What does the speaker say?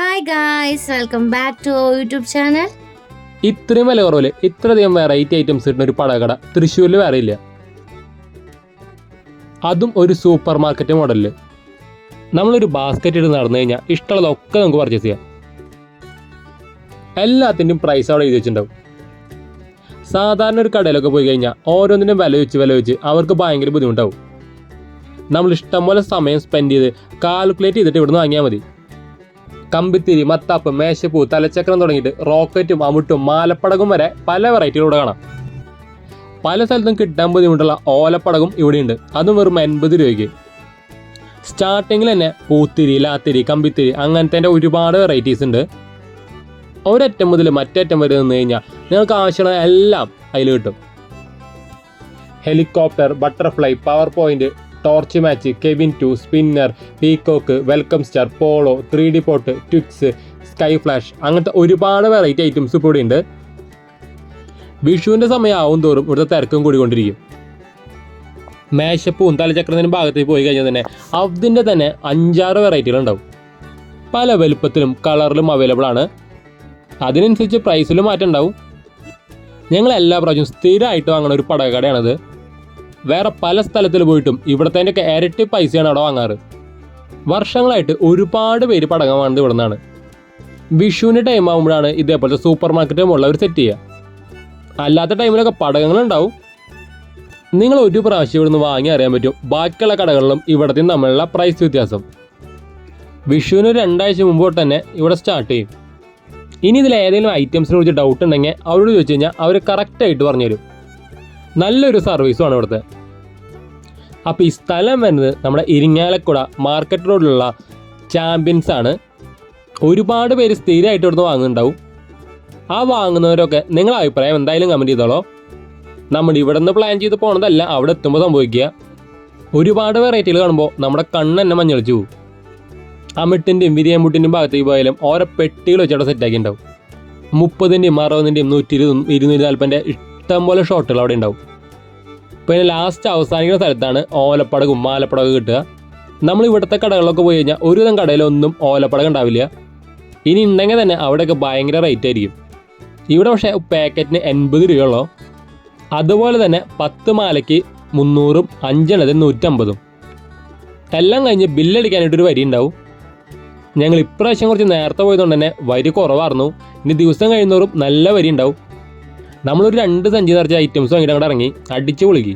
Hi guys welcome back to YouTube channel ഇത്രയും വില കുറവിൽ ഇത്രയധികം വെറൈറ്റി ഐറ്റംസ് കിട്ടുന്ന ഒരു പടകട തൃശ്ശൂരിൽ വേറെ ഇല്ല. അതും ഒരു സൂപ്പർ മാർക്കറ്റ് മോഡലിൽ നമ്മളൊരു ബാസ്ക്കറ്റ് ഇട്ട് നടന്നു കഴിഞ്ഞാൽ ഇഷ്ടമുള്ളതൊക്കെ നമുക്ക് പർച്ചേസ് ചെയ്യാം. എല്ലാത്തിന്റെയും പ്രൈസ് അവിടെ എഴുതി വെച്ചിട്ടുണ്ടാവും. സാധാരണ ഒരു കടയിലൊക്കെ പോയി കഴിഞ്ഞാൽ ഓരോന്നിനും വില വെച്ച് വില വെച്ച് അവർക്ക് ഭയങ്കര ബുദ്ധിമുട്ടാവും. നമ്മൾ ഇഷ്ടംപോലെ സമയം സ്പെൻഡ് ചെയ്ത് കാൽക്കുലേറ്റ് ചെയ്തിട്ട് ഇവിടുന്ന് വാങ്ങിയാൽ മതി. കമ്പിത്തിരി മത്താപ്പ് മേശപ്പൂ തലച്ചക്രം തുടങ്ങിയിട്ട് റോക്കറ്റും അമുട്ടും മാലപ്പടകും വരെ പല വെറൈറ്റികളിലൂടെ കാണാം. പല സ്ഥലത്തും കിട്ടാൻ ബുദ്ധിമുട്ടുള്ള ഓലപ്പടകും ഇവിടെയുണ്ട്. അതും വെറും എൺപത് രൂപയ്ക്ക്. സ്റ്റാർട്ടിങ്ങിൽ തന്നെ പൂത്തിരി ലാത്തിരി കമ്പിത്തിരി അങ്ങനത്തെ ഒരുപാട് വെറൈറ്റീസ് ഉണ്ട്. ഒരറ്റം മുതൽ മറ്റേറ്റം വരെ നിന്ന് കഴിഞ്ഞാൽ നിങ്ങൾക്ക് ആവശ്യമുള്ള എല്ലാം അതിൽ കിട്ടും. Helicopter butterfly power point torch match Kevin two spinner peacock welcome star polo three D pot twix sky flash അങ്ങനത്തെ ഒരുപാട് വെറൈറ്റി ഐറ്റംസ് ഇപ്പോൾ ഇവിടെ ഉണ്ട് വിഷുവിന്റെ സമയമാവും തോറും ഇവിടുത്തെ തിരക്കും കൂടിക്കൊണ്ടിരിക്കും. മേശപ്പൂവും തലചക്രത്തിനും ഭാഗത്തേക്ക് പോയി കഴിഞ്ഞാൽ തന്നെ അതിന്റെ തന്നെ അഞ്ചാറ് വെറൈറ്റികൾ ഉണ്ടാവും. പല വലുപ്പത്തിലും കളറിലും അവൈലബിൾ ആണ്. അതിനനുസരിച്ച് പ്രൈസിലും മാറ്റം ഉണ്ടാവും. ഞങ്ങൾ എല്ലാ പ്രാവശ്യവും സ്ഥിരമായിട്ട് വാങ്ങുന്ന ഒരു പടകടയാണത്. വേറെ പല സ്ഥലത്തിൽ പോയിട്ടും ഇവിടത്തേന്റെയൊക്കെ ഇരട്ടി പൈസയാണ് അവിടെ വാങ്ങാറ്. വർഷങ്ങളായിട്ട് ഒരുപാട് പേര് പടങ്ങാൻ വാങ്ങുന്നത് ഇവിടെ നിന്നാണ് വിഷുവിന്റെ ടൈം ആകുമ്പോഴാണ് ഇതേപോലത്തെ സൂപ്പർ മാർക്കറ്റ് ഉള്ളവർ സെറ്റ് ചെയ്യുക. അല്ലാത്ത ടൈമിലൊക്കെ പടകങ്ങളുണ്ടാവും നിങ്ങൾ ഒരു പ്രാവശ്യം ഇവിടുന്ന് വാങ്ങി അറിയാൻ പറ്റും. ബാക്കിയുള്ള കടകളിലും ഇവിടത്തെ തമ്മിലുള്ള പ്രൈസ് വ്യത്യാസം. വിഷുവിന് രണ്ടാഴ്ച മുമ്പ് തന്നെ ഇവിടെ സ്റ്റാർട്ട് ചെയ്യും. ഇനി ഇതിൽ ഏതെങ്കിലും ഐറ്റംസിനെ കുറിച്ച് ഡൗട്ട് ഉണ്ടെങ്കിൽ അവരോട് ചോദിച്ചു കഴിഞ്ഞാൽ അവർ കറക്റ്റായിട്ട് പറഞ്ഞുതരും. നല്ലൊരു സർവീസുമാണ് ഇവിടുത്തെ. അപ്പോൾ ഈ സ്ഥലം വരുന്നത് നമ്മുടെ ഇരിങ്ങാലക്കുട മാർക്കറ്റ് റോഡിലുള്ള ചാമ്പ്യൻസ് ആണ്. ഒരുപാട് പേര് സ്ഥിരമായിട്ട് ഇവിടുന്ന് വാങ്ങുന്നുണ്ടാവും. ആ വാങ്ങുന്നവരൊക്കെ നിങ്ങളുടെ അഭിപ്രായം എന്തായാലും കമന്റ് ചെയ്തോളോ. നമ്മൾ ഇവിടെ നിന്ന് പ്ലാൻ ചെയ്ത് പോകണതല്ല അവിടെ എത്തുമ്പോൾ സംഭവിക്കുക. ഒരുപാട് വെറൈറ്റികൾ കാണുമ്പോൾ നമ്മുടെ കണ്ണ് തന്നെ മഞ്ഞളിച്ചു പോകും അമിട്ടിന്റെയും വിരിയമ്പുട്ടിന്റെയും ഭാഗത്തേക്ക് പോയാലും ഓരോ പെട്ടികൾ വെച്ചവിടെ സെറ്റാക്കി ഉണ്ടാവും മുപ്പതിന്റെയും അറുപതിന്റെയും നൂറ്റി ഇരുപതും ഇരുന്നൂറ്റി നാൽപ്പതിന്റെ ഇഷ്ടം പോലെ ഷോട്ടുകൾ അവിടെ ഉണ്ടാവും. പിന്നെ ലാസ്റ്റ് അവസാനിക്കുന്ന സ്ഥലത്താണ് ഓലപ്പടകും മാലപ്പടകും കിട്ടുക. നമ്മൾ ഇവിടുത്തെ കടകളിലൊക്കെ പോയി കഴിഞ്ഞാൽ ഒരുവിധം കടയിലൊന്നും ഓലപ്പടകം ഉണ്ടാവില്ല. ഇനി ഉണ്ടെങ്കിൽ തന്നെ അവിടെയൊക്കെ ഭയങ്കര റേറ്റ് ആയിരിക്കും. ഇവിടെ പക്ഷേ പാക്കറ്റിന് എൺപത് രൂപയുള്ളൂ. അതുപോലെ തന്നെ പത്ത് മാലയ്ക്ക് മുന്നൂറും അഞ്ചെണ്ണത്തിന് നൂറ്റമ്പതും. എല്ലാം കഴിഞ്ഞ് ബില്ലടിക്കാനായിട്ടൊരു വരി ഉണ്ടാവും. ഞങ്ങൾ ഇപ്രാവശ്യം കുറച്ച് നേരത്തെ പോയതുകൊണ്ട് തന്നെ വരി കുറവായിരുന്നു. ഇനി ദിവസം കഴിയുന്നവരും നല്ല വരി ഉണ്ടാവും. നമ്മളൊരു രണ്ട് സഞ്ചി നിറച്ച ഐറ്റംസ് വാങ്ങിയിട്ട് അങ്ങോട്ട് ഇറങ്ങി അടിച്ച് പൊളിക്കി.